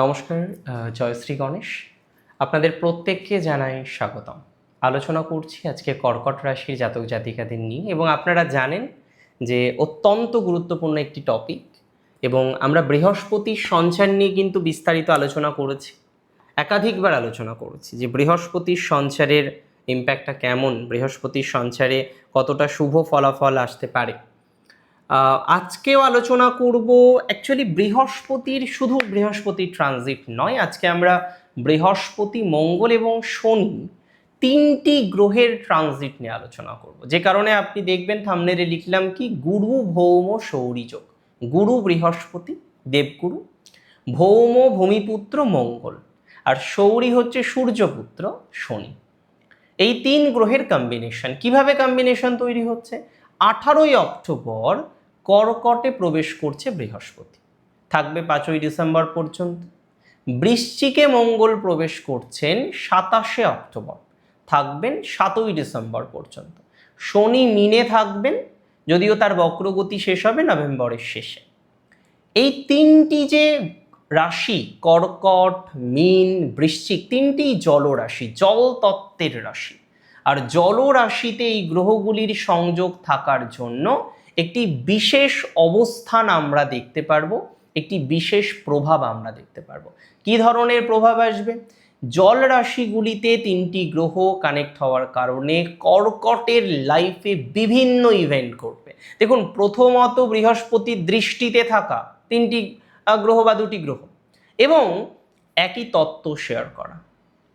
নমস্কার জয়শ্রী গণেশ। আপনাদের প্রত্যেককে জানাই স্বাগতম। আলোচনা করছি আজকে কর্কট রাশির জাতক জাতিকাদের নিয়ে এবং আপনারা জানেন যে অত্যন্ত গুরুত্বপূর্ণ একটি টপিক এবং আমরা বৃহস্পতির সঞ্চার নিয়ে কিন্তু বিস্তারিত আলোচনা করেছি, একাধিকবার আলোচনা করেছি যে বৃহস্পতির সঞ্চারের ইম্প্যাক্টটা কেমন বৃহস্পতির সঞ্চারে কতটা শুভ ফলাফল আসতে পারে। আজকেও আলোচনা করব অ্যাকচুয়ালি বৃহস্পতির, শুধু বৃহস্পতির ট্রানজিট নয়, আজকে আমরা বৃহস্পতি, মঙ্গল এবং শনি তিনটি গ্রহের ট্রানজিট নিয়ে আলোচনা করব। যে কারণে আপনি দেখবেন থামনেরে লিখলাম কি, গুরু, ভৌম সৌরিযোগ গুরু, বৃহস্পতি, দেবগুরু, ভৌম, ভূমিপুত্র, মঙ্গল। আর সৌরি হচ্ছে সূর্যপুত্র, শনি। এই তিন গ্রহের কম্বিনেশন কীভাবে কম্বিনেশন তৈরি হচ্ছে? আঠারোই অক্টোবর কর্কটে প্রবেশ করছে বৃহস্পতি। থাকবে পাঁচই ডিসেম্বর পর্যন্ত। বৃশ্চিকে মঙ্গল প্রবেশ করছেন সাতাশে অক্টোবর। থাকবেন সাতই ডিসেম্বর পর্যন্ত। শনি মিনে থাকবেন, যদিও তার বক্রগতি শেষ হবে নভেম্বরের শেষে। এই তিনটি যে রাশি, কর্কট, মিন, বৃশ্চিক তিনটি জলরাশি জল তত্ত্বের রাশি। আর জলরাশিতে এই গ্রহগুলির সংযোগ থাকার জন্য একটি বিশেষ অবস্থান আমরা দেখতে পারব, একটি বিশেষ প্রভাব আমরা দেখতে পারব। কি ধরনের প্রভাব আসবে? জল রাশিগুলিতে তিনটি গ্রহ কানেক্ট হওয়ার কারণে কর্কটের লাইফে বিভিন্ন ইভেন্ট করবে দেখুন, প্রথমত বৃহস্পতির দৃষ্টিতে থাকা তিনটি গ্রহ বা দুটি গ্রহ এবং একই তত্ত্ব শেয়ার করা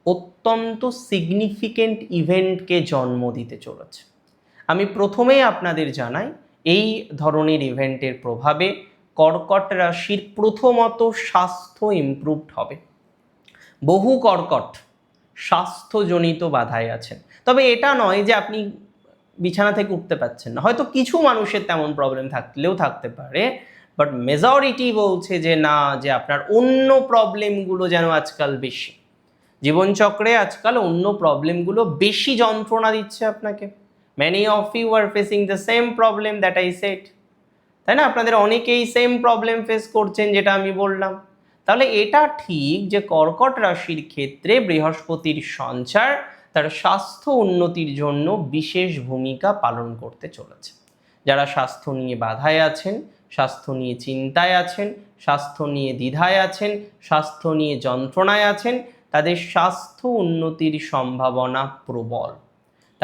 অত্যন্ত সিগনিফিকেন্ট ইভেন্টকে জন্ম দিতে চলেছে। আমি প্রথমেই আপনাদের জানাই এই ধরনের ইভেন্টের প্রভাবে কর্কট রাশির প্রথমত স্বাস্থ্য ইমপ্রুভড হবে। বহু কর্কট স্বাস্থ্যজনিত বাধায় আছেন। তবে এটা নয় যে আপনি বিছানা থেকে উঠতে পারছেন না। হয়তো কিছু মানুষের তেমন প্রবলেম থাকলেও থাকতে পারে বাট মেজরিটি বলছে যে না, যে আপনার অন্য প্রবলেমগুলো যেন আজকাল বেশি। জীবনচক্রে আজকাল অন্য প্রবলেমগুলো বেশি যন্ত্রণা দিচ্ছে আপনাকে। Many of you are facing the same problem that I set তাই না? আপনাদের অনেকেই সেম প্রবলেম ফেস করছেন যেটা আমি বললাম। তাহলে এটা ঠিক যে কর্কট রাশির ক্ষেত্রে বৃহস্পতির সঞ্চার তার স্বাস্থ্য উন্নতির জন্য বিশেষ ভূমিকা পালন করতে চলেছে। যারা স্বাস্থ্য নিয়ে বাধায় আছেন, স্বাস্থ্য নিয়ে চিন্তায় আছেন, স্বাস্থ্য নিয়ে দ্বিধায় আছেন, স্বাস্থ্য নিয়ে যন্ত্রণায় আছেন, তাদের স্বাস্থ্য উন্নতির সম্ভাবনা প্রবল।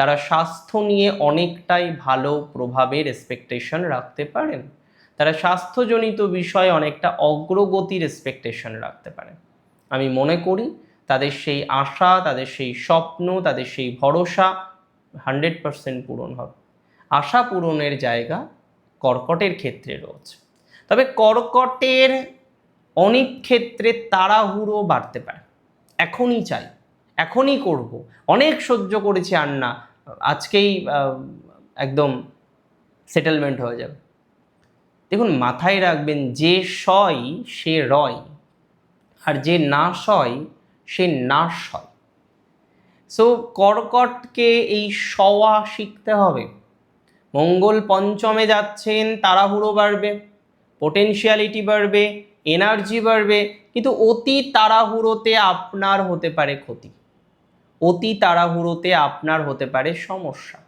তারা স্বাস্থ্য নিয়ে অনেকটাই ভালো প্রভাবের এক্সপেকটেশন রাখতে পারেন। তারা স্বাস্থ্যজনিত বিষয়ে অনেকটা অগ্রগতির এক্সপেকটেশন রাখতে পারেন। আমি মনে করি তাদের সেই আশা, তাদের সেই স্বপ্ন, তাদের সেই ভরসা হান্ড্রেড পারসেন্ট পূরণ হবে। আশা পূরণের জায়গা কর্কটের ক্ষেত্রে রয়েছে। তবে কর্কটের অনেক ক্ষেত্রে তাড়াহুড়ো বাড়তে পারে। এখনই চাই, এখনই করব। অনেক সহ্য করেছি আর না আজকেই একদম সেটেলমেন্ট হয়ে যাবে। দেখুন, মাথায় রাখবেন যে সয় সে রয়, আর যে না সয় সে নাশ হয় সো কর্কটকে এই সওয়া শিখতে হবে। মঙ্গল পঞ্চমে যাচ্ছেন, তাড়াহুড়ো বাড়বে পোটেনশিয়ালিটি বাড়বে এনার্জি বাড়বে, কিন্তু অতি তাড়াহুড়োতে আপনার হতে পারে ক্ষতি। অতি তাড়াহুড়োতে আপনার হতে পারে সমস্যা।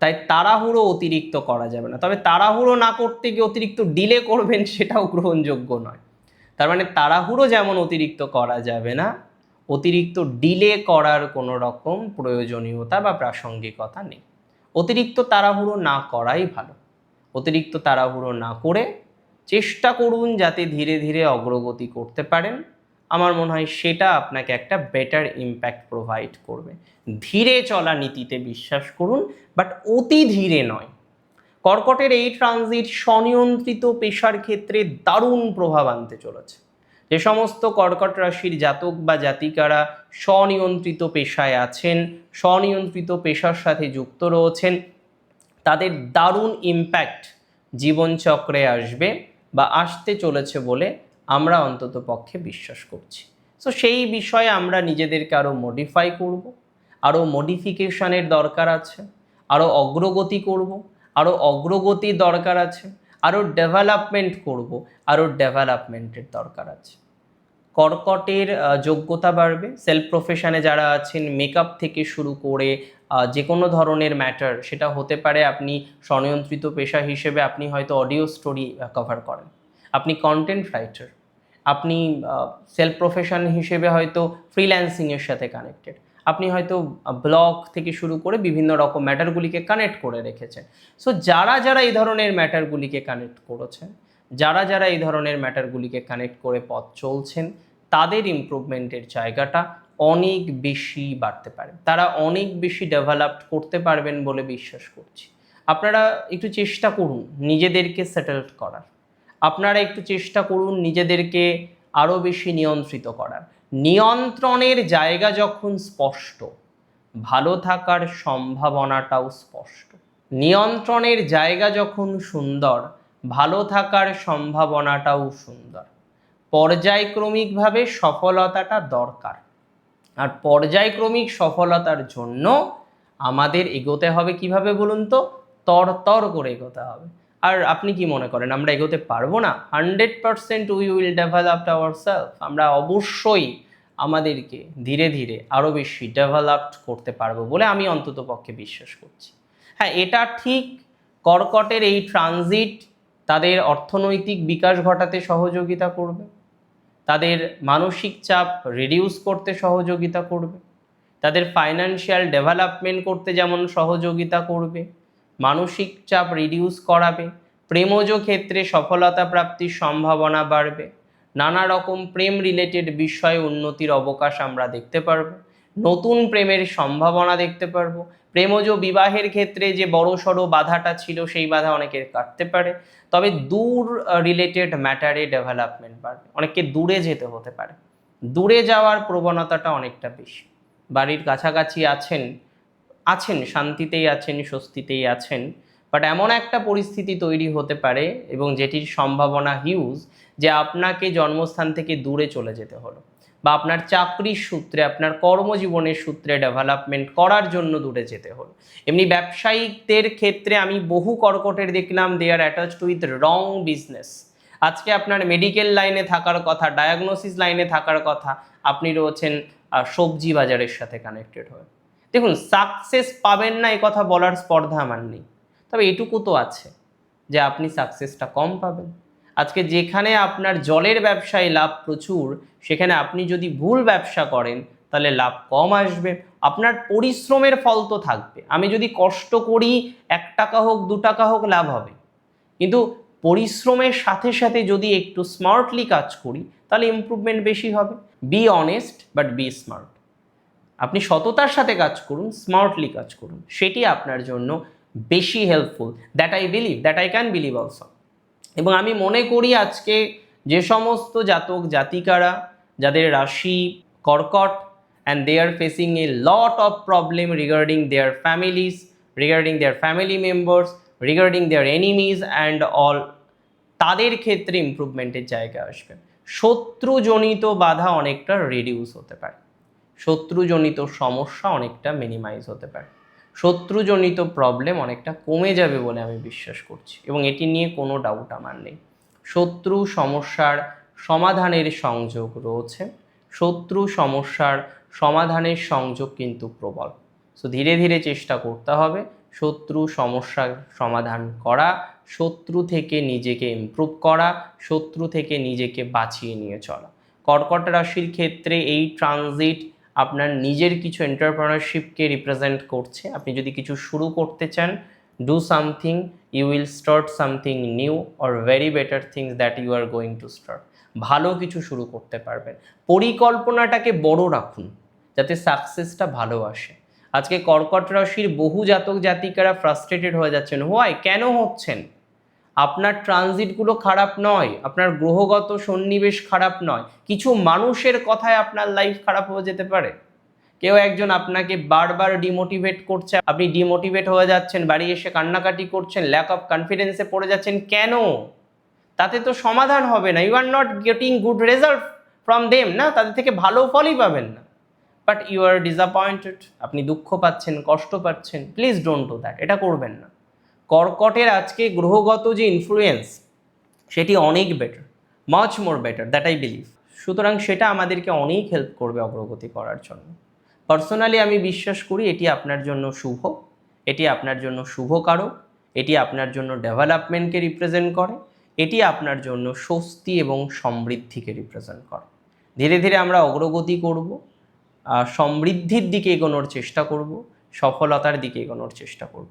তাই তাড়াহুড়ো অতিরিক্ত করা যাবে না। তবে তাড়াহুড়ো না করতে গিয়ে অতিরিক্ত ডিলে করবেন সেটাও গ্রহণযোগ্য নয়। তার মানে তাড়াহুড়ো যেমন অতিরিক্ত করা যাবে না, অতিরিক্ত ডিলে করার কোনো রকম প্রয়োজনীয়তা বা প্রাসঙ্গিকতা নেই। অতিরিক্ত তাড়াহুড়ো না করাই ভালো। অতিরিক্ত তাড়াহুড়ো না করে চেষ্টা করুন যাতে ধীরে ধীরে অগ্রগতি করতে পারেন। আমার মনে হয় সেটা আপনাকে একটা বেটার ইম্প্যাক্ট প্রোভাইড করবে। ধীরে চলা নীতিতে বিশ্বাস করুন বাট অতি ধীরে নয়। কর্কটের এই ট্রানজিট স্বনিয়ন্ত্রিত পেশার ক্ষেত্রে দারুণ প্রভাব আনতে চলেছে। যে সমস্ত কর্কট রাশির জাতক বা জাতিকারা স্বনিয়ন্ত্রিত পেশায় আছেন, স্বনিয়ন্ত্রিত পেশার সাথে যুক্ত রয়েছেন, তাদের দারুণ ইম্প্যাক্ট জীবনচক্রে আসবে বা আসতে চলেছে বলে আমরা অন্তত পক্ষে বিশ্বাস করছি। সো সেই বিষয়ে আমরা নিজেদেরকে আরও মডিফাই করব আরও মডিফিকেশনের দরকার আছে আরও অগ্রগতি করব আরও অগ্রগতির দরকার আছে আরও ডেভেলপমেন্ট করব আরও ডেভেলপমেন্টের দরকার আছে। কর্কটের যোগ্যতা বাড়বে সেলফ প্রফেশনে যারা আছেন মেকআপ থেকে শুরু করে যে কোনো ধরনের ম্যাটার সেটা হতে পারে আপনি স্বনিয়ন্ত্রিত পেশা হিসেবে আপনি হয়তো অডিও স্টোরি কভার করেন। আপনি কন্টেন্ট রাইটার আপনি সেলফ প্রফেশন হিসেবে হয়তো ফ্রিল্যান্সিংয়ের সাথে কানেক্টেড আপনি হয়তো ব্লগ থেকে শুরু করে বিভিন্ন রকম ম্যাটারগুলিকে কানেক্ট করে রেখেছেন। সো যারা যারা এই ধরনের ম্যাটারগুলিকে কানেক্ট করেছেন, যারা যারা এই ধরনের ম্যাটারগুলিকে কানেক্ট করে পথ চলছেন, তাদের ইমপ্রুভমেন্টের জায়গাটা অনেক বেশি বাড়তে পারে। তারা অনেক বেশি ডেভেলপড করতে পারবেন বলে বিশ্বাস করছি। আপনারা একটু চেষ্টা করুন নিজেদেরকে সেটেল করার। আপনারা একটু চেষ্টা করুন নিজেদেরকে আরও বেশি নিয়ন্ত্রিত করার। নিয়ন্ত্রণের জায়গা যখন স্পষ্ট, ভালো থাকার সম্ভাবনাটাও স্পষ্ট। নিয়ন্ত্রণের জায়গা যখন সুন্দর, ভালো থাকার সম্ভাবনাটাও সুন্দর। পর্যায়ক্রমিকভাবে সফলতাটা দরকার। আর পর্যায়ক্রমিক সফলতার জন্য আমাদের এগোতে হবে কীভাবে বলুন তো? তরতর করে এগোতে হবে। আর আপনি কি মনে করেন, আমরা এগোতে পারব না? Hundred percent we will develop our self আমরা অবশ্যই আমাদেরকে ধীরে ধীরে আরও বেশি ডেভেলপড করতে পারব বলে আমি অন্তত পক্ষে বিশ্বাস করছি। হ্যাঁ এটা ঠিক কর্কটের এই ট্রানজিট তাদের অর্থনৈতিক বিকাশ ঘটাতে সহযোগিতা করবে, তাদের মানসিক চাপ রিডিউস করতে সহযোগিতা করবে, তাদের ফাইন্যান্সিয়াল ডেভেলপমেন্ট করতে যেমন সহযোগিতা করবে মানসিক চাপ রিডিউস করাবে, প্রেমজ ক্ষেত্রে সফলতা প্রাপ্তির সম্ভাবনা বাড়বে, নানা রকম প্রেম রিলেটেড বিষয়ে উন্নতির অবকাশ আমরা দেখতে পারব, নতুন প্রেমের সম্ভাবনা দেখতে পারব, প্রেমজ বিবাহের ক্ষেত্রে যে বড় সড়ো বাধাটা ছিল সেই বাধা অনেকের কাটতে পারে, তবে দূর রিলেটেড ম্যাটারে ডেভেলপমেন্ট বাড়বে, অনেককে দূরে যেতে হতে পারে, দূরে যাওয়ার প্রবণতাটা অনেকটা বেশি, বাড়ির কাছাকাছি আছেন আছেন, শান্তিতেই আছেন, স্বস্তিতেই আছেন। বাট এমন একটা পরিস্থিতি তৈরি হতে পারে এবং যেটির সম্ভাবনা হিউজ যে আপনাকে জন্মস্থান থেকে দূরে চলে যেতে হলো বা আপনার চাকরির সূত্রে, আপনার কর্মজীবনের সূত্রে ডেভেলপমেন্ট করার জন্য দূরে যেতে হলো। এমনি ব্যবসায়িকদের ক্ষেত্রে আমি বহু কর্কটের দেখলাম they are attached with wrong business আজকে আপনার মেডিকেল লাইনে থাকার কথা ডায়াগনোসিস লাইনে থাকার কথা, আপনি রয়েছেন সবজি বাজারের সাথে কানেক্টেড হয়ে। দেখুন সাকসেস পাবেন না, এ কথা বলার স্পর্ধা আমার নেই। তবে এটুকু তো আছে যে আপনি সাকসেসটা কম পাবেন। আজকে যেখানে আপনার জলের ব্যবসায় লাভ প্রচুর, সেখানে আপনি যদি ভুল ব্যবসা করেন, তাহলে লাভ কম আসবে। আপনার পরিশ্রমের ফল তো থাকবে। আমি যদি কষ্ট করি, এক টাকা হোক, দু টাকা হোক, লাভ হবে। কিন্তু পরিশ্রমের সাথে সাথে যদি একটু স্মার্টলি কাজ করি, তাহলে ইমপ্রুভমেন্ট বেশি হবে। Be honest but be smart আপনি সততার সাথে কাজ করুন স্মার্টলি কাজ করুন। সেটি আপনার জন্য বেশি helpful that I believe that I can believe also এবং আমি মনে করি আজকে যে সমস্ত জাতক, জাতিকারা, যাদের রাশি কর্কট and they are facing a lot of problem regarding their families regarding their family members regarding their enemies and all তাদের ক্ষেত্রে ইমপ্রুভমেন্টের জায়গা আসবে। শত্রুজনিত বাধা অনেকটা রিডিউস হতে পারে। শত্রুজনিত সমস্যা অনেকটা মিনিমাইজ হতে পারে। শত্রুজনিত প্রবলেম অনেকটা কমে যাবে বলে আমি বিশ্বাস করছি এবং এটি নিয়ে কোনো ডাউট আমার নেই। শত্রু সমস্যার সমাধানের সংযোগ রয়েছে। শত্রু সমস্যার সমাধানের সংযোগ কিন্তু প্রবল। সো ধীরে ধীরে চেষ্টা করতে হবে শত্রু সমস্যার সমাধান করা, শত্রু থেকে নিজেকে ইমপ্রুভ করা, শত্রু থেকে নিজেকে বাঁচিয়ে নিয়ে চলা। কর্কট রাশির ক্ষেত্রে এই ট্রানজিট আপনার নিজের কিছু এন্টারপ্রেনারশিপকে রিপ্রেজেন্ট করছে। আপনি যদি কিছু শুরু করতে চান do something you will start something new or very better things that you are going to start ভালো কিছু শুরু করতে পারবেন। পরিকল্পনাটাকে বড় রাখুন, যাতে সাকসেসটা ভালো আসে। আজকে কর্কট রাশির বহু জাতক জাতিকারা ফ্রাস্ট্রেটেড হয়ে যাচ্ছেন। হোয়াই কেন হচ্ছেন? আপনার ট্রানজিটগুলো খারাপ নয়, আপনার গ্রহগত সন্নিবেশ খারাপ নয়, কিছু মানুষের কথায় আপনার লাইফ খারাপ হয়ে যেতে পারে। কেউ একজন আপনাকে বারবার ডিমোটিভেট করছে, আপনি ডিমোটিভেট হয়ে যাচ্ছেন, বাড়ি এসে কান্নাকাটি করছেন ল্যাক অফ কনফিডেন্সে পড়ে যাচ্ছেন, কেন? তাতে তো সমাধান হবে না you are not getting good result from them না? তাদের থেকে ভালো ফলই পাবেন না। বাট ইউ আর ডিসঅ্যাপয়েন্টেড আপনি দুঃখ পাচ্ছেন, কষ্ট পাচ্ছেন প্লিজ ডোন্ট ডু দ্যাট এটা করবেন না। কর্কটের আজকে গ্রহগত যে ইনফ্লুয়েন্স সেটি অনেক better much more better that I believe সুতরাং সেটা আমাদেরকে অনেক হেল্প করবে অগ্রগতি করার জন্য। পার্সোনালি আমি বিশ্বাস করি এটি আপনার জন্য শুভ, এটি আপনার জন্য শুভ কারক এটি আপনার জন্য ডেভেলপমেন্টকে রিপ্রেজেন্ট করে, এটি আপনার জন্য স্বস্তি এবং সমৃদ্ধিকে রিপ্রেজেন্ট করে। ধীরে ধীরে আমরা অগ্রগতি করব সমৃদ্ধির দিকে এগোনোর চেষ্টা করব, সফলতার দিকে এগোনোর চেষ্টা করব।